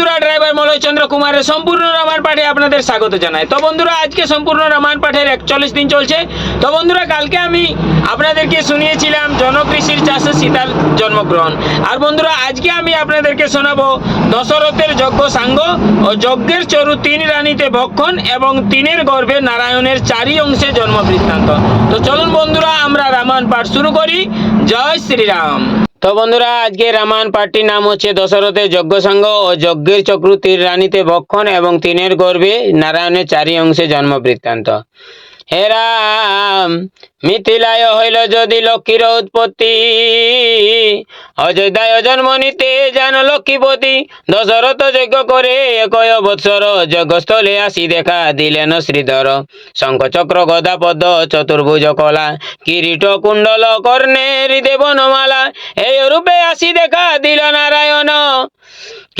বন্ধুরা ড্রাইভার মলয় চন্দ্র কুমারের সম্পূর্ণ রামায়ণ পাঠে আপনাদের স্বাগত জানাই। তো বন্ধুরা, আজকে সম্পূর্ণ রামায়ণ পাঠের একচল্লিশ দিন চলছে। তো বন্ধুরা, কালকে আমি আপনাদেরকে শুনিয়েছিলাম জনকৃষির চাষে সীতার জন্মগ্রহণ। আর বন্ধুরা, আজকে আমি আপনাদেরকে শোনাবো দশরথের যজ্ঞ সাঙ্গ ও যজ্ঞের চরু তিন রানীতে ভক্ষণ এবং তিনের গর্ভে নারায়ণের চারি অংশে জন্ম বৃত্তান্ত। তো চলুন বন্ধুরা, আমরা রামায়ণ পাঠ শুরু করি। জয় শ্রীরাম। তো বন্ধুরা, আজকে রামায়ণ পাঠটির নাম হচ্ছে দশরথের যজ্ঞ সংঘ ও যজ্ঞের চক্র তীর রানীতে ভক্ষণ এবং তিনের গর্ভে নারায়ণের চারি অংশে জন্ম বৃত্তান্ত। হে রাম, মিথিলায় হইল যদি লক্ষ্মীর উৎপত্তি। অযোধ্যায় জন্ম নিতে জান লক্ষ্মীপতি দশরথ যজ্ঞ করে একয় বৎসর যজ্ঞস্থলে আসি দেখা দিলেন শ্রীধর। শঙ্খ চক্র গদা পদ্ম চতুর্ভুজ কলা, কিরিট কুণ্ডল কর্ণে হৃদে বনমালা এই রূপে আসি দেখা দিল নারায়ণ।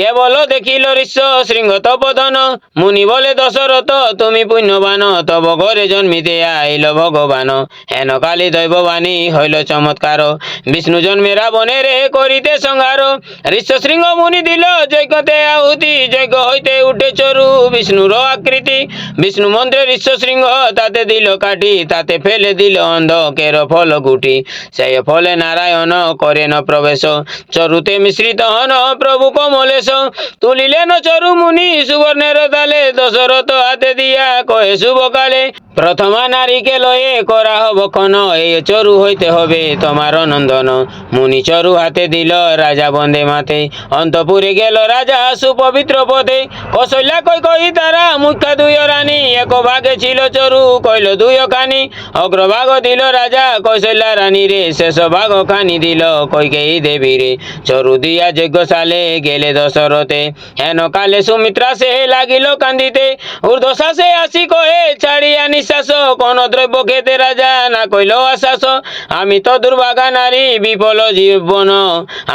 কেবল দেখিল ঋষ্য শৃঙ্গ তপধন মুনি বলে, দশরথ, তুমি পুণ্যবান, তব ঘরে জন্মিতে আইল ভগবান। হেন কালী দৈববাণী হইল চমৎকার। বিষ্ণু জন্মে রাবণের করিতে সংহার। ঋষ্য শৃঙ্গ মুনি দিল যজ্ঞতে আহুতি যজ্ঞ হইতে উঠে চরু বিষ্ণুর আকৃতি। বিষ্ণু মন্ত্রে ঋষ্য শৃঙ্গ তাতে দিল কাটি তাতে ফেলে দিল অন্ধকের ফল গুটি। সেই ফলে নারায়ণ করেন প্রবেশ। চরুতে মিশ্রিত হন প্রভু কমলেশ। তুলিলেন চরু মুনি সুবর্ণের তালে দশরথ হাতে দিয়া কয়ে শুভ কালে প্রথমা নারীকে লয়ে করা হব খন এই চরু হইতে হবে তোমার নন্দন। মুনি চরু হাতে দিল রাজা বন্দে মাতে অন্তপুরে গেল রাজা সুপবিত্র পদে। কৌশল্যা কই কই তারা মুখ্যা দুই রানী এক ভাগে ছিল চরু কইল দুই খানি অগ্রভাগ দিল রাজা কৌশল্যা রানী রে শেষ ভাগ খানি দিল কইকেই দেবী রে চরু দিয়া যজ্ঞশালে গেলে দশরথে হেন কালে সুমিত্রা সে লাগিল কান্দিতে, ঊর্ধ্বশ্বাসে আসি কহে, ছাড়িয়া নিঃশ্বাস, কোন দ্রব্য খেতে রাজা না কইল আশ্বাস। আমি তো দুর্ভাগা নারী, বিফল জীবন।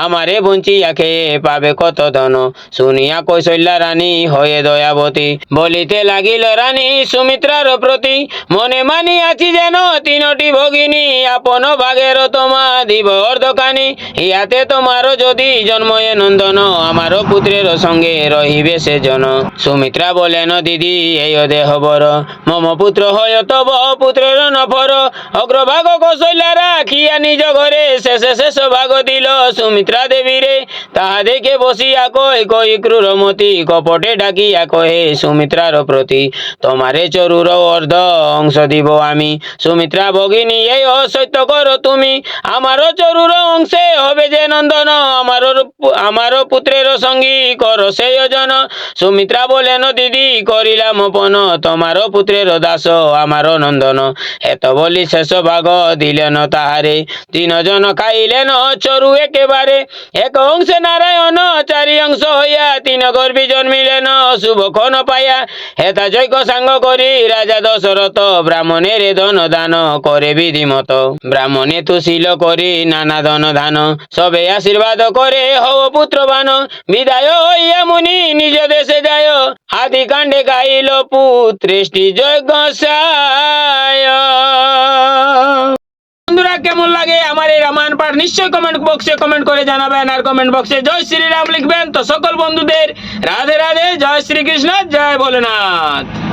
আমারে বঞ্চিয়া খেয়ে পাবে কত ধন। শুনিয়া কৌশল্যা রানী হয়ে দয়াবতী, বলিতে লাগিল, রানী, সুমিত্রার প্রতি মনে মানি আছি যেন, তিনটি ভগিনী আপন ভাগের তোমা দিব অর্ধকানি ইয়াতে তোমারও যদি জন্ময়ে নন্দন, আমারও পুত্রের সঙ্গে রহিবে সে জন সুমিত্রা বলেন, দিদি, এই দেহ বর মম পুত্র হয় তব পুত্রের নফর। অগ্রভাগ কৌশল্যা রাখিয়া নিজ ঘরে শেষে শেষ ভাগ দিল সুমিত্রা দেবী রে তাহা দেখে বসিয়া কই কই ক্রুরমতি কপটে ডাকিয়া কহে, সুমিত্রার প্রতি তোমারে চরুর অর্ধ অংশ দিব আমি। সুমিত্রা ভগিনী, এই অসত্য করো তুমি। আমারও চরুর অংশে হবে যে নন্দন। আমারও আমারও পুত্রের সঙ্গী কর সেই জন সুমিত্রা বলেন, দিদি, করিলাম পন তোমার পুত্রের দাস আমার নন্দন। এত বলি শেষ ভাগ দিলেন তাহারে। তিন জন খাইলেন চরু একেবারে। এক অংশে নারায়ণ, চারি অংশ হইয়া তিন গর্বী জন্মিলেন। শুভক্ষণ পাইয়া হেতা যজ্ঞ সাঙ্গ করি, রাজা দশরথ ব্রাহ্মণের ধন দান করে বিধিমত। ব্রাহ্মণে তুশীল করি, নানা ধন ধান সবে আশীর্বাদ করে হও পুত্রবান। বিদায় হইয়া মুনি, নিজ দেশে যায়। আদি কাণ্ডে গাইল পুত্রেষ্টি যজ্ঞ বন্ধুরা, কেমন লাগে? আমার এই রামায়ণ পাঠ নিশ্চয়ই কমেন্ট বক্সে কমেন্ট করে জানাবেন আর কমেন্ট বক্সে জয় শ্রীরাম লিখবেন। তো সকল বন্ধুদের রাধে রাধে, জয় শ্রীকৃষ্ণ, জয় ভোলেনাথ।